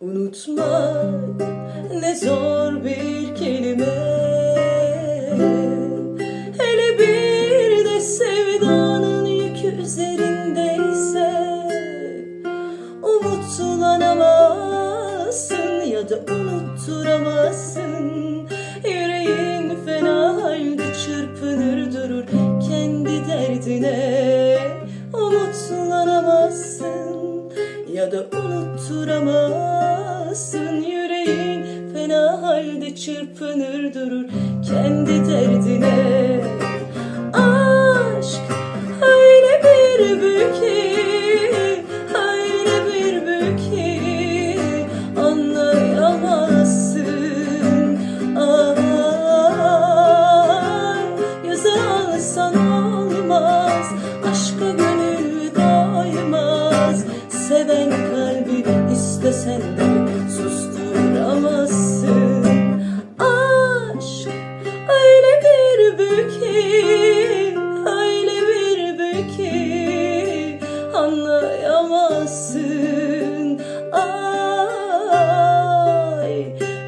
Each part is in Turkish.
Unutmak ne zor bir kelime. Hele bir de sevdanın yükü üzerindeyse Umutlanamazsın ya da unutturamazsın. Yüreğin fena halde çırpınır durur kendi derdine. Umutlanamazsın ya da unutturamazsın halde çırpınır durur kendi derdine. Aşk öyle bir büyük ki Öyle bir büyük ki Anlayamazsın. Ay Göze alsan olmaz bir Öyle bir ki Anlayamazsın Ay.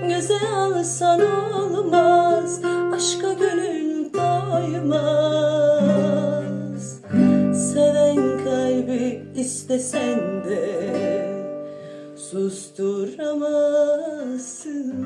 Göze alsan olmaz Aşka gönül doymaz Seven kalbi istesen de Susturamazsın